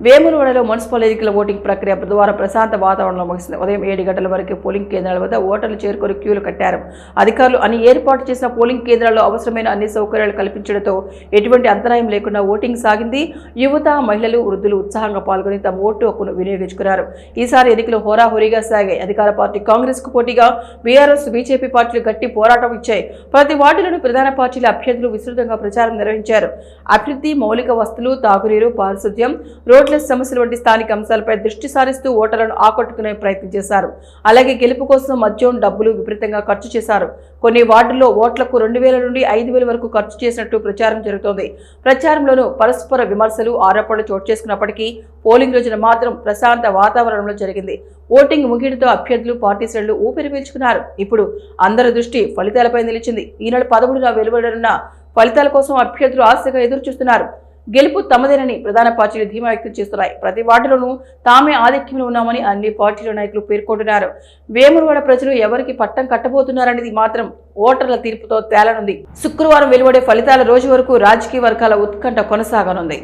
వేములవాడలో మున్సిపల్ ఎన్నికల ఓటింగ్ ప్రక్రియ బుధవారం ప్రశాంత వాతావరణంలో ముగిసింది. ఉదయం ఏడు గంటల వరకు పోలింగ్ కేంద్రాల వద్ద ఓటర్లు చేరుకొని క్యూలు కట్టారు. అధికారులు అన్ని ఏర్పాటు చేసిన పోలింగ్ కేంద్రాల్లో అవసరమైన అన్ని సౌకర్యాలు కల్పించడంతో ఎటువంటి అంతరాయం లేకుండా ఓటింగ్ సాగింది. యువత మహిళలు వృద్ధులు ఉత్సాహంగా పాల్గొని తమ ఓటు హక్కును వినియోగించుకున్నారు. ఈసారి ఎన్నికలు హోరాహోరీగా సాగాయి. అధికార పార్టీ కాంగ్రెస్కు పోటీగా బీఆర్ఎస్ బీజేపీ పార్టీలు గట్టి పోరాటం ఇచ్చాయి. ప్రతి వార్డులోని ప్రధాన పార్టీల అభ్యర్థులు విస్తృతంగా ప్రచారం నిర్వహించారు. అభివృద్ధి మౌలిక వస్తువులు తాగునీరు పారిశుద్ధ్యం రోడ్ల సమస్యలు వంటి స్థానిక అంశాలపై దృష్టి సారిస్తూ ఓటర్లను ఆకట్టుకునే ప్రయత్నం చేశారు. అలాగే గెలుపు కోసం మద్యం డబ్బులు విపరీతంగా ఖర్చు చేశారు. కొన్ని వార్డుల్లో ఓట్లకు రెండు వేల నుండి ఐదు వేల వరకు ఖర్చు చేసినట్టు ప్రచారం జరుగుతోంది. ప్రచారంలోనూ పరస్పర విమర్శలు ఆరోపణలు చోటు చేసుకున్నప్పటికీ పోలింగ్ రోజున మాత్రం ప్రశాంత వాతావరణంలో జరిగింది. ఓటింగ్ ముగియడంతో అభ్యర్థులు పార్టీ శ్రేణులు ఊపిరి పీల్చుకున్నారు. ఇప్పుడు అందరి దృష్టి ఫలితాలపై నిలిచింది. ఈ నెల పదమూడున వెలువడనున్న ఫలితాల కోసం అభ్యర్థులు ఆశగా ఎదురు చూస్తున్నారు గెలుపు తమదేనని ప్రధాన పార్టీలు ధీమా వ్యక్తం చేస్తున్నాయి. ప్రతి వార్డులోనూ తామే ఆధిక్యంలో ఉన్నామని అన్ని పార్టీల నాయకులు పేర్కొంటున్నారు. వేములవాడ ప్రజలు ఎవరికి పట్టం కట్టబోతున్నారనేది మాత్రం ఓటర్ల తీర్పుతో తేలనుంది. శుక్రవారం వెలువడే ఫలితాల రోజు వరకు రాజకీయ వర్గాల ఉత్కంఠ కొనసాగనుంది.